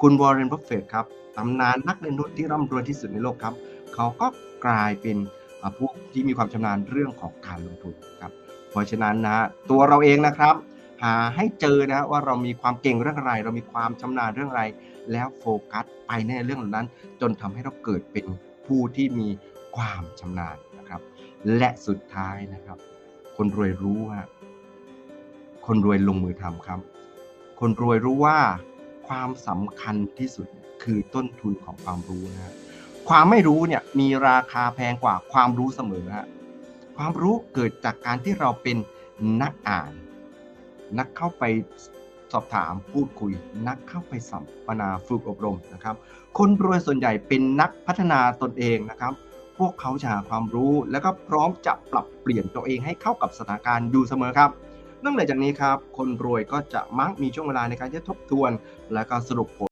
คุณวอร์เรนบัฟเฟตครับตำนานนักเล่นหุ้นที่ร่ำรวยที่สุดในโลกครับ เขาก็กลายเป็นผู้ที่มีความชำนาญเรื่องของการลงทุนครับ เพราะฉะนั้นนะตัวเราเองนะครับ หาให้เจอนะฮะว่าเรามีความเก่งเรื่องอะไร เรามีความชำนาญเรื่องอะไร แล้วโฟกัสไปในเรื่องเหล่านั้น จนทำให้เราเกิดเป็นผู้ที่มีความชำนาญนะครับ และสุดท้ายนะครับ คนรวยรู้ว่าคนรวยลงมือทำครับ คนรวยรู้ว่า ความสำคัญที่สุดคือต้นทุนของความรู้นะฮะความไม่รู้เนี่ยมีราคาแพงกว่าความรู้เสมอฮะความรู้เกิดจากการที่เราเป็นนักอ่าน นักเข้าไปสอบถามพูดคุย นักเข้าไปสัมมนาฝึกอบรมนะครับ คนรวยส่วนใหญ่เป็นนักพัฒนาตนเองนะครับ พวกเขาจะหาความรู้แล้วก็พร้อมจะปรับเปลี่ยนตัวเองให้เข้ากับสถานการณ์อยู่เสมอครับ นอกเหนือจากนี้ครับคนรวยก็จะมักมีช่วงเวลาในการที่จะทบทวน และก็สรุปผล